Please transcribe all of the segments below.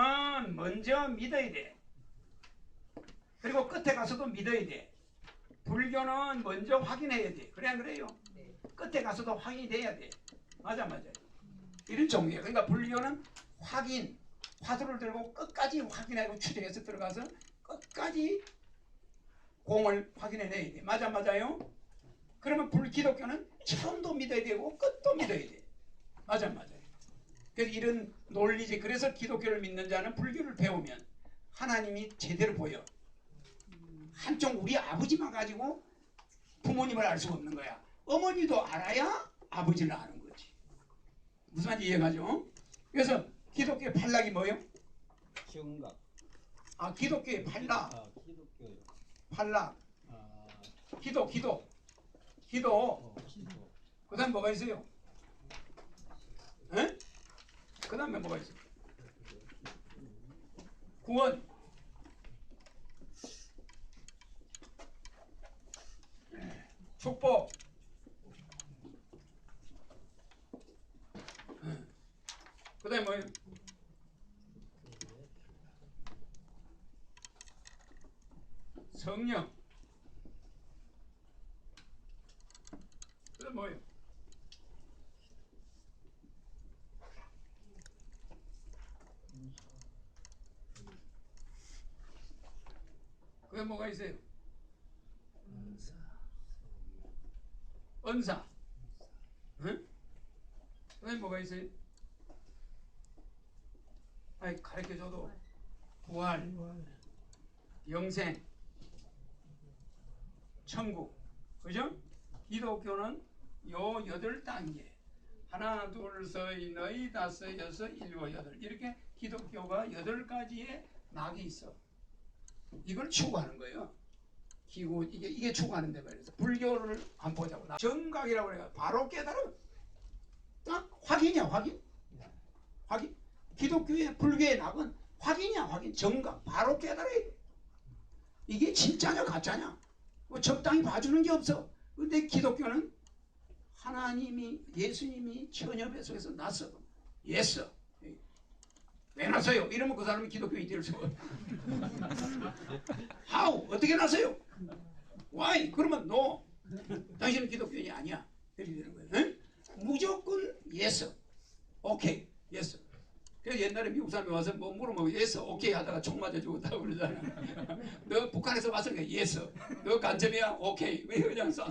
기독교는 먼저 믿어야 돼. 그리고 끝에 가서도 믿어야 돼. 불교는 먼저 확인해야 돼. 그래 안 그래요? 끝에 가서도 확인이 돼야 돼. 맞아 맞아. 이런 종류예요. 그러니까 불교는 확인, 화두를 들고 끝까지 확인하고 추적해서 들어가서 끝까지 공을 확인해내야 돼. 맞아 맞아요? 그러면 불기독교는 처음도 믿어야 되고 끝도 믿어야 돼. 맞아 맞아요. 이런 논리지. 그래서 기독교를 믿는 자는 불교를 배우면 하나님이 제대로 보여. 한쪽 우리 아버지만 가지고 부모님을 알 수가 없는 거야. 어머니도 알아야 아버지를 아는 거지. 무슨 말인지 이해가죠? 그래서 기독교의 판락이 뭐예요? 정각. 아 기독교의 판락, 아, 기독교. 판락, 아, 기도, 기도, 기도. 어, 기도. 그다음 뭐가 있어요? 에? 그 다음에 뭐가 있어요? 구원. 축복. 그 다음에 뭐예요? 성령. 그 다음 뭐예요? 그게 뭐가 있어요? 은사. 응? 그게 뭐가 있어요? 아이 가르쳐줘도 부활, 영생, 천국, 그죠? 기독교는 요 여덟 단계. 하나, 둘, 셋, 너희 다섯, 여섯, 일곱, 여덟 이렇게 기독교가 여덟 가지의 낙이 있어. 이걸 추구하는 거예요. 기구 이게 이게 추구하는데 말이죠. 불교를 안 보자고. 나- 정각이라고 그래요. 바로 깨달음. 딱 확인이야 확인. 확인. 기독교의 불교의 낙은 확인이야 확인. 정각. 바로 깨달아야 돼. 이게 진짜냐 가짜냐. 뭐 적당히 봐주는 게 없어. 근데 기독교는 하나님이 예수님이 처녀 뱃속에서 났어. 예스. 왜 났어요? 이러면 그 사람이 될 수가 없어. How? 어떻게 났어요? Why? 그러면 no. 당신은 기독교인이 아니야. 이렇게 되는 거예요. 응? 무조건 yes. 오케이. yes. 그래서 옛날에 미국 사람이 와서 뭐 물어보면 yes, 오케이 하다가 총 맞아 죽었다고 그러잖아. 너 북한에서 왔으니까 yes. 너 간첩이야? 오케이. 왜 그냥 쐈어?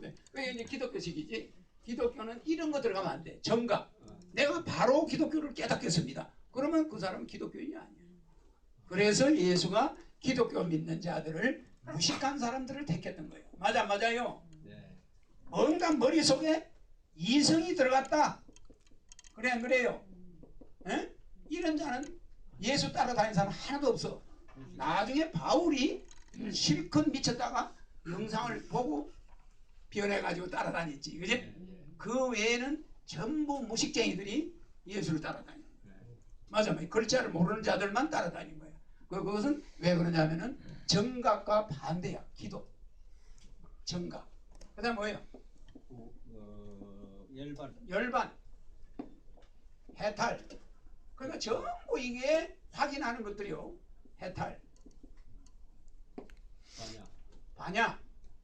때. 왜 이제 기독교식이지? 기독교는 이런 거 들어가면 안 돼. 정각. 내가 바로 기독교를 깨닫겠습니다. 그러면 그 사람은 기독교인이 아니야. 그래서 예수가 기독교 믿는 자들을 무식한 사람들을 택했던 거예요. 맞아, 맞아요. 네. 뭔가 머릿속에 이성이 들어갔다. 그래, 안 그래요? 에? 이런 자는 예수 따라다니는 사람 하나도 없어. 나중에 바울이 실컷 미쳤다가 영상을 보고 변해가지고 따라다녔지. 그지? 그 외에는 전부 무식쟁이들이 예수를 따라다녀. 맞아, 맞아. 글자를 모르는 자들만 따라다닌 거야. 그- 그것은 왜 그러냐면은 정각과 반대야. 기도. 정각. 그 다음 뭐예요? 구, 어, 열반. 열반. 해탈. 그러니까 전부 이게 확인하는 것들이요. 해탈, 반야. 반야.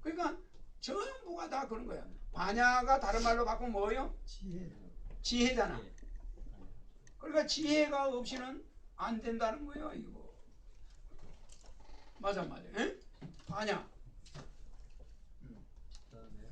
그러니까 전부가 다 그런 거야. 반야가 다른 말로 바꾸면 뭐예요? 지혜. 지혜 잖아. 그러니까 지혜가 없이는 안 된다는 거예요, 이거. 맞아, 맞아. 에? 반야, 그다음에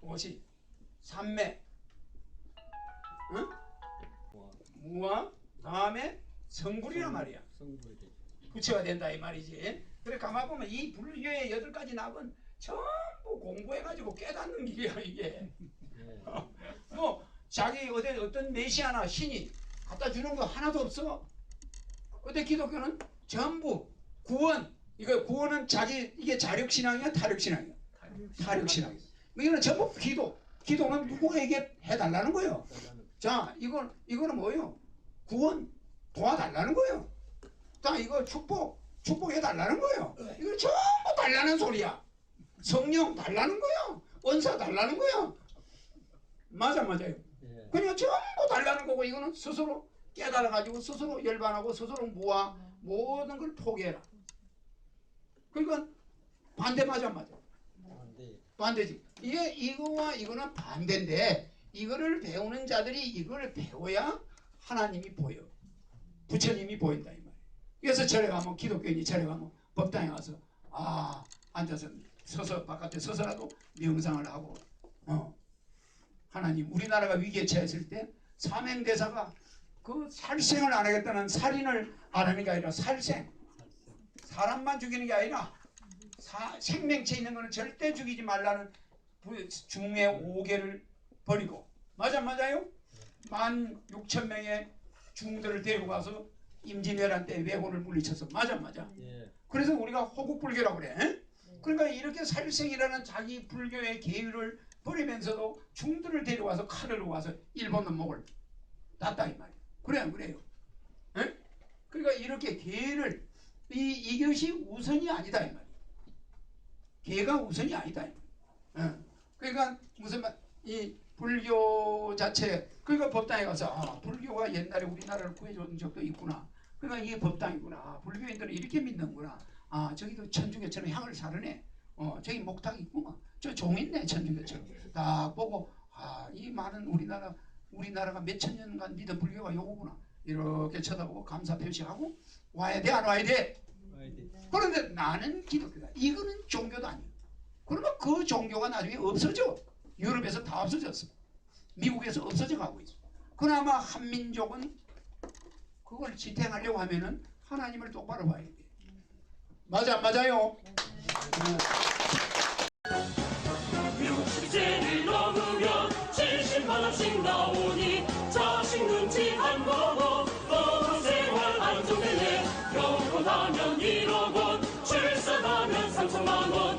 도시, 삼매, 응? 와, 무와 다음에 성불이란 말이야. 성불이. 부처가 된다 이 말이지. 그래 가만 보면 이 불교의 여덟 가지 낙은 전부 공부해가지고 깨닫는 길이야 이게. 네. 뭐 자기 어디 어떤 메시아나 신이 갖다 주는 거 하나도 없어. 근데 기독교는 전부 구원 이거 구원은 자기 이게 자력 신앙이야 타력 신앙이야 타력 신앙. 이거는 전부 기도. 기도는 누구에게 해달라는 거예요. 자 이건 이거는 뭐예요? 구원 도와달라는 거예요. 자 이거 축복 축복해 달라는 거예요. 이거 전부 달라는 소리야. 성령 달라는 거예요. 은사 달라는 거예요. 맞아 맞아요. 예. 그냥 전부 달라는 거고 이거는 스스로 깨달아 가지고 스스로 열반하고 스스로 모아 모든 걸 포기해라. 그러니까 반대 맞아 맞아. 반대. 반대지. 이게 이거와 이거는 반대인데 이거를 배우는 자들이 이걸 배워야 하나님이 보여. 부처님이 보인다 이 말이에요. 그래서 절에 가면 기독교인이 절에 가면 법당에 가서 아 앉아서 서서 바깥에 서서라도 명상을 하고 어 하나님 우리나라가 위기에 처했을 때 사명대사가 그 살생을 안 하겠다는 살인을 안 하는 게 아니라 살생 사람만 죽이는 게 아니라 사- 생명체 있는 거는 절대 죽이지 말라는 부- 중의 오계를 버리고 맞아 맞아요? 만 육천 명의 중들을 데리고 가서 임진왜란 때 왜군을 물리쳐서 맞아 맞아 예. 그래서 우리가 호국불교라고 그래 에? 그러니까 이렇게 살생이라는 자기 불교의 계율을 버리면서도 중들을 데려와서 칼을 와서 일본 목을 땄다 이 말이야 그래 안 그래요? 에? 그러니까 이렇게 계율을 이, 이것이 우선이 아니다 이 말이야 개가 우선이 아니다. 예. 그러니까 무슨 말, 이 불교 자체 그러니까 법당에 가서 아, 불교가 옛날에 우리나라를 구해준 적도 있구나. 그러니까 이게 법당이구나. 아, 불교인들은 이렇게 믿는구나. 아 저기도 천주교처럼 향을 사르네. 어 저기 목탁 있구나. 저종 있네 천주교처럼. 딱 보고 아 이 많은 우리나라 우리나라가 몇 천 년간 믿은 불교가 요거구나. 이렇게 쳐다보고 감사 표시하고 와야 돼 안 와야 돼. 그런데 나는 기독교다. 이거는 종교도 아니에요. 그러면 그 종교가 나중에 없어져. 유럽에서 다 없어졌어. 미국에서 없어져 가고 있어. 그나마 한민족은 그걸 지탱하려고 하면은 하나님을 똑바로 봐야 돼. 맞아, 맞아요. 육체를 넘으면 70만 원씩 나오니 자식 눈치 안 보고 노후 생활 안정되네 결혼하면 1억 원 출산하면 3천만 원